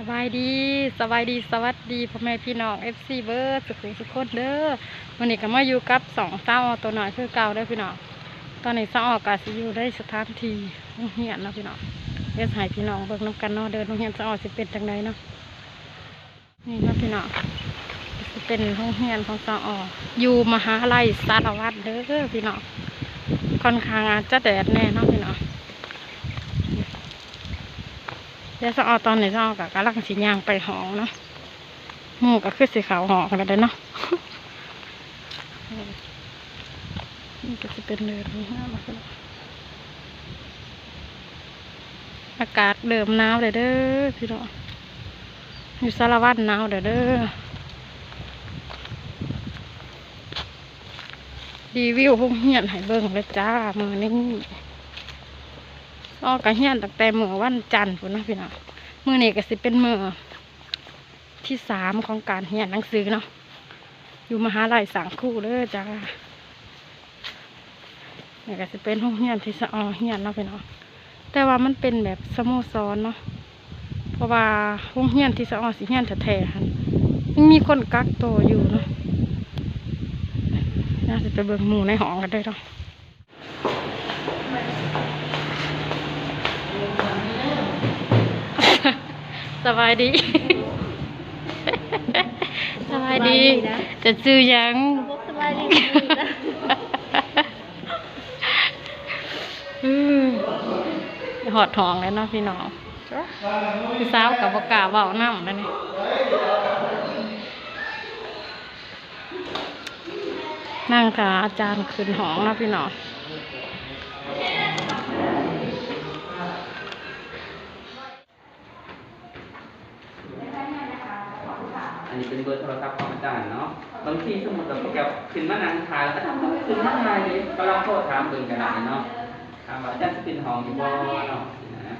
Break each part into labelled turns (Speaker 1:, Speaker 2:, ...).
Speaker 1: สบายดีสบายดีสวัสดีพ่อแม่พี่น้องเอฟซีเบิร์ดสุขุมสุขคนเด้อวันนี้ก็มาอยู่กับสองเต้าตัวหน่อยคือเก่าเด้อพี่น้องตอนนี้สองออกกาสิอยู่ได้สถานที่โรงเรียนนะพี่น้องเดี๋ยวให้พี่น้องเบิ่งน้ำกันเนาะเดินโรงเรียนสองออกสิเป็นจังไดเนาะนี่นะพี่น้องสิเป็นโรงเรียนของสองออกอยู่มหาลัยสารวัตรเด้อพี่น้องค่อนข้างอาจจะแดดแน่เนาะพี่น้อง เดี๋ยวจะเอาตอนไหนจะเอากับกำลังสียางไปหองเนาะหมูก็คือสีขาวหองกันเลยเนาะนี่ก็จะเป็นเดือนนี้นะมาคืออากาศเดิมหนาวเลยเด้อพี่น้องอยู่สารวัตรหนาวเด้อเด้อรีวิวพวกเฮียนให้เบิ่งเลยจ้ามือนี้ ออกกระเฮียนตั้งแต่เมื่อวันจันทร์พุ่นนาะพี่น้องมื้อนี้ก็สิเป็นมื้อที่สามของการเฮียนหนังสือเนาะอยู่มหาลัยสังคู่เด้อจ้านี่ก็สิเป็นห้องเฮียนที่สะอเฮียนเนาะพี่น้องแต่ว่ามันเป็นแบบสโมสรเนาะเพราะว่าห้องเฮียนที่สะอสิเฮียนแท้ๆหันยังมีคนกักตัวอยู่เนาะน่าจะไปเบิ่งหมูในห้องกันได้เนาะ สบายดี สบายดี จะซื้อหยัง
Speaker 2: สบายดี
Speaker 1: อืมหอดทองแล้วเนาะพี่น้องพี่สาวกับบกล้าเบาน้ำแล้วนี่นั่งค่ะอาจารย์ขึ้นหองเนาะพี่น้อง
Speaker 3: นนี้เป็นเบอร์โทรศัพท์ของอาจารย์เนาะบางทีสมมติเราแกขึ้นมานั่งทายแล้วก็ทำให้ขึ้นมาถ่ายเลยก็ลองโทรถามเบิ่งกันหน่อยเนาะถามว่าอาจารย์จะเป็นห้องอยู่บ่เนาะนะ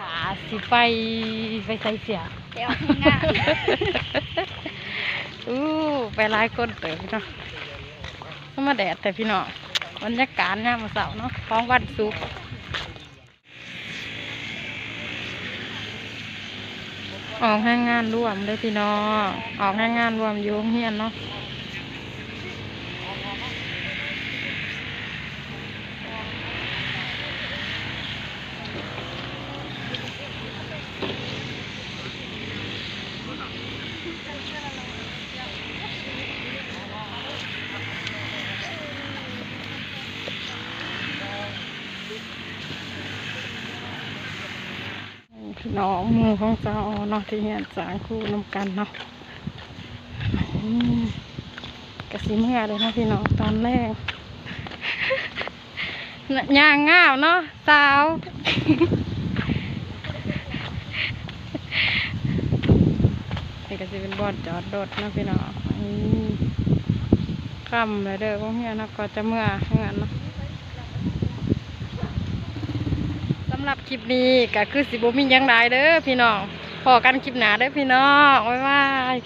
Speaker 1: กาสิ ไปไปใส่เสีย
Speaker 2: เดี๋ยวงาน
Speaker 1: อู้ไปหลายคนเติมเนาะก็มาแดดแต่พี่น้องบรรยากาศงามมาเสาร์เนาะของวันศุกร์ออกให้งานร่วมเลยพี่น้องออกให้งานรวมอยู่โรงเฮียนเนาะ พี่น้องหมูของเจ้าเนาะที่เฮียนสางคู่นำกันเนาะกระสีเมื่อเลยนะพี่น้องตอนแรกน่ย่างง่าวเนาะสาวนี่ก็จะเป็นบอนจอดรถเนะพี่น้องค่ำเลยเด้อพวกเฮียนะก็จะเมื่อให้งานเนาะ สำ หรับคลิปนี้ก็คือสิบมีหยังไดเด้อพี่น้องพอกันคลิปหนาเด้อพี่น้องบ๊ายบาย